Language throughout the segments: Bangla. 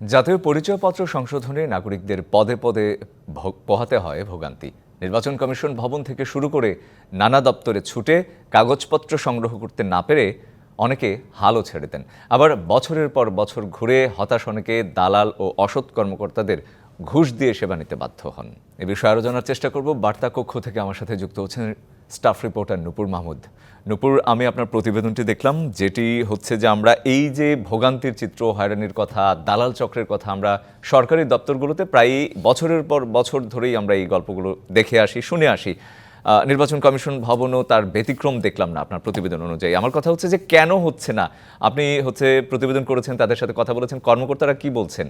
জাতীয় পরিচয়পত্র সংশোধনে নাগরিকদের পদে পদে পোহাতে হয় ভোগান্তি। নির্বাচন কমিশন ভবন থেকে শুরু করে নানা দপ্তরে ছুটে কাগজপত্র সংগ্রহ করতে না পেরে অনেকে হালও ছেড়ে দেন। আবার বছরের পর বছর ঘুরে হতাশ অনেকে দালাল ও অসৎ কর্মকর্তাদের ঘুষ দিয়ে সেবা নিতে বাধ্য হন। এ বিষয়ে আরও জানার চেষ্টা করব। বার্তা কক্ষ থেকে আমার সাথে যুক্ত হচ্ছেন স্টাফ রিপোর্টার নুপুর মাহমুদ নুপুর আমি আপনার প্রতিবেদনটি দেখলাম, যেটি হচ্ছে যে আমরা এই যে ভোগান্তির চিত্র, হয়রানির কথা, দালাল চক্রের কথা আমরা সরকারি দপ্তরগুলোতে প্রায় বছরের পর বছর ধরেই আমরা এই গল্পগুলো দেখে আসি, শুনে আসি। নির্বাচন কমিশন ভবনও তার ব্যতিক্রম দেখলাম না আপনার প্রতিবেদন অনুযায়ী। আমার কথা হচ্ছে যে কেন হচ্ছে না? আপনি হচ্ছে প্রতিবেদন করেছেন, তাদের সাথে কথা বলেছেন, কর্মকর্তারা কি বলছেন?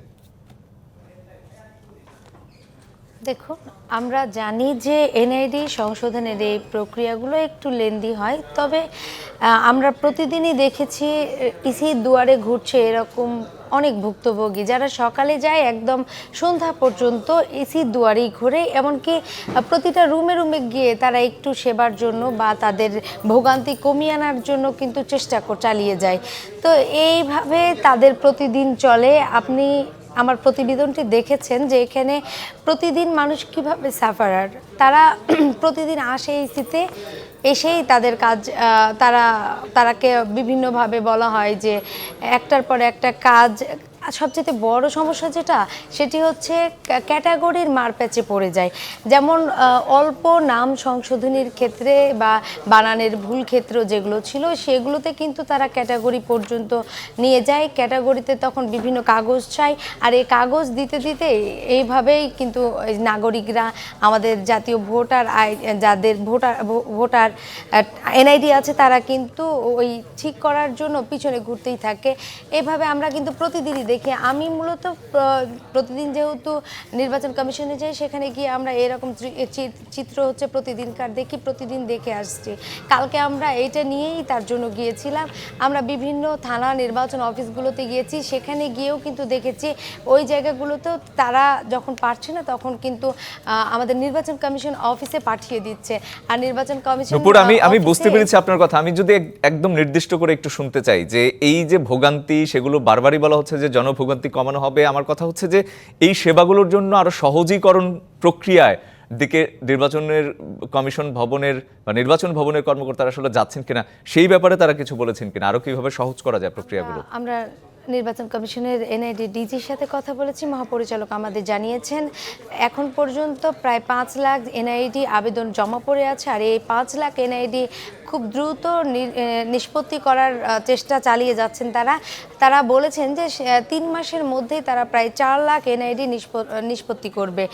দেখুন, আমরা জানি যে এনআইডি, সংশোধনের এই প্রক্রিয়াগুলো একটু লেন্দি হয়, তবে আমরা প্রতিদিনই দেখেছি ইসি দুয়ারে ঘুরছে এরকম অনেক ভুক্তভোগী, যারা সকালে যায় একদম সন্ধ্যা পর্যন্ত এসি দুয়ারেই ঘুরে, এমনকি প্রতিটা রুমে রুমে গিয়ে তারা একটু সেবার জন্য বা তাদের ভোগান্তি কমিয়ে আনার জন্য কিন্তু চেষ্টা চালিয়ে যায়। তো এইভাবে তাদের প্রতিদিন চলে। আপনি আমার প্রতিবেদনটি দেখেছেন যে এখানে প্রতিদিন মানুষ কীভাবে সাফারার? তারা প্রতিদিন আসে এই স্থিতে এসেই তাদের কাজ তারা, তারাকে বিভিন্নভাবে বলা হয় যে একটার পর একটা কাজ সবচেয়ে বড় সমস্যা যেটা, সেটি হচ্ছে ক্যা- ক্যাটাগরির মারপ্যাচে পড়ে যায়। যেমন অল্প নাম সংশোধনীর ক্ষেত্রে বা বানানের ভুল ক্ষেত্র যেগুলো ছিল, সেগুলোতে কিন্তু তারা ক্যাটাগরি পর্যন্ত নিয়ে যায়। ক্যাটাগরিতে তখন বিভিন্ন কাগজ চাই, আর এই কাগজ দিতে দিতে এইভাবেই কিন্তু নাগরিকরা আমাদের জাতীয় ভোটার আই, যাদের ভোটার ভোটার এনআইডি আছে, তারা কিন্তু ওই ঠিক করার জন্য পিছনে ঘুরতেই থাকে। এভাবে আমরা কিন্তু প্রতিদিনই দেখি আমি মূলত প্রতিদিন যেহেতু নির্বাচন কমিশনে যাই সেখানে গিয়ে আমরা এরকম চিত্র হচ্ছে প্রতিদিনকার দেখি প্রতিদিন দেখে আসছি। কালকে আমরা এইটা নিয়েই তার জন্য গিয়েছিলাম। আমরা বিভিন্ন থানা নির্বাচন অফিসগুলোতে গিয়েছি সেখানে গিয়েও কিন্তু দেখেছি ওই জায়গাগুলোতেও তারা যখন পারছে না তখন কিন্তু আমাদের নির্বাচন কমিশন অফিসে পাঠিয়ে দিচ্ছে। আর নির্বাচন কমিশন আমি আমি বুঝতে পেরেছি আপনার কথা। আমি যদি একদম নির্দিষ্ট করে একটু শুনতে চাই যে এই যে ভোগান্তি সেগুলো বারবারই বলা হচ্ছে যে জনভোগান্তি কমানো হবে। আমার কথা হচ্ছে যে, এই সেবাগুলোর জন্য আরও সহজীকরণ প্রক্রিয়ায় দিকে নির্বাচনের কমিশন ভবনের বা নির্বাচন ভবনের কর্মকর্তারা আসলে যাচ্ছেন কিনা, সেই ব্যাপারে তারা কিছু বলেছেন কিনা আরও কীভাবে সহজ করা যায় প্রক্রিয়াগুলো? আমরা নির্বাচন কমিশনের এনআইডি ডিজির সাথে কথা বলেছি, মহাপরিচালক আমাদের জানিয়েছেন, এখন পর্যন্ত প্রায় পাঁচ লাখ এনআইডি আবেদন জমা পড়ে আছে, আর এই পাঁচ লাখ এনআইডি খুব দ্রুত নিষ্পত্তি করার চেষ্টা চালিয়ে যাচ্ছেন তারা। তারা বলেছেন যে তিন মাসের মধ্যেই তারা প্রায় চার লাখ এনআইডি নিষ্পত্তি করবে।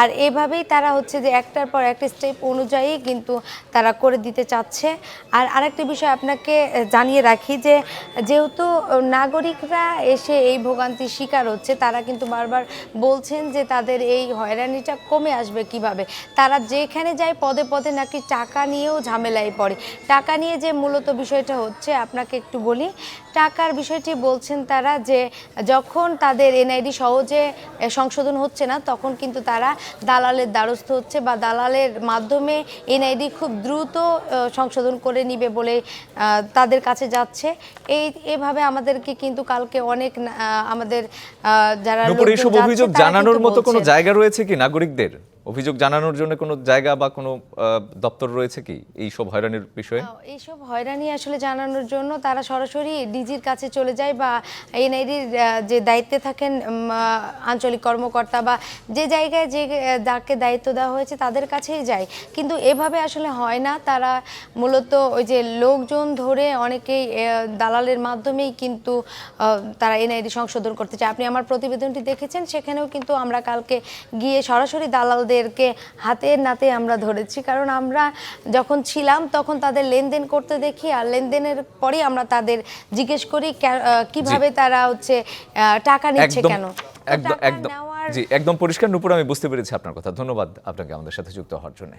আর এভাবেই তারা হচ্ছে যে, একটার পর একটা স্টেপ অনুযায়ী কিন্তু তারা করে দিতে চাচ্ছে। আর আরেকটি বিষয় আপনাকে জানিয়ে রাখি যে, যেহেতু নাগরিকরা এসে এই ভোগান্তির শিকার হচ্ছে, তারা কিন্তু বারবার বলছেন যে, তাদের এই হয়রানিটা কমে আসবে কীভাবে? তারা যেখানে যায় পদে পদে নাকি টাকা নিয়েও ঝামেলায় পড়ে। টাকা নিয়ে যে মূলত বিষয়টা হচ্ছে আপনাকে একটু বলি টাকার বিষয়টি বলছেন তারা যে যখন তাদের এনআইডি সহজে সংশোধন হচ্ছে না তখন কিন্তু তারা দালালের দ্বারস্থ হচ্ছে বা দালালের মাধ্যমে এনআইডি খুব দ্রুত সংশোধন করে নিবে বলে তাদের কাছে যাচ্ছে। এই এভাবে আমাদেরকে কিন্তু কালকে অনেক আমাদের আহ, যারা এইসব অভিযোগ জানানোর মতো কোনো জায়গা রয়েছে কি নাগরিকদের? অভিযোগ জানানোর জন্য কোনো জায়গা বা কোনো দপ্তর রয়েছে কি এই সব হয়রানির বিষয়ে? এই সব হয়রানি আসলে জানানোর জন্য তারা সরাসরি ডিজির কাছে চলে যায় বা এনআইডির যে দায়িত্বে থাকেন আঞ্চলিক কর্মকর্তা বা যে জায়গায় যে যাকে দায়িত্ব দেওয়া হয়েছে তাদের কাছেই যায়। কিন্তু এভাবে আসলে হয় না। তারা মূলত ওই যে লোকজন ধরে অনেকেই দালালের মাধ্যমেই কিন্তু তারা এনআইডি সংশোধন করতে চায়। আপনি আমার প্রতিবেদনটি দেখেছেন, সেখানেও কিন্তু আমরা কালকে গিয়ে সরাসরি দালালদেরকে হাতে নাতে আমরা ধরেছি। কারণ আমরা যখন ছিলাম তখন তাদের লেনদেন করতে দেখি আর লেনদেনের পরে আমরা তাদের জিজ্ঞেস করি কীভাবে তারা হচ্ছে আহ, টাকা নিচ্ছে কেন? একদম একদম। জি একদম পরিষ্কার। নুপুর আমি বুঝতে পেরেছি আপনার কথা। ধন্যবাদ আপনাকে আমাদের সাথে যুক্ত হওয়ার জন্য।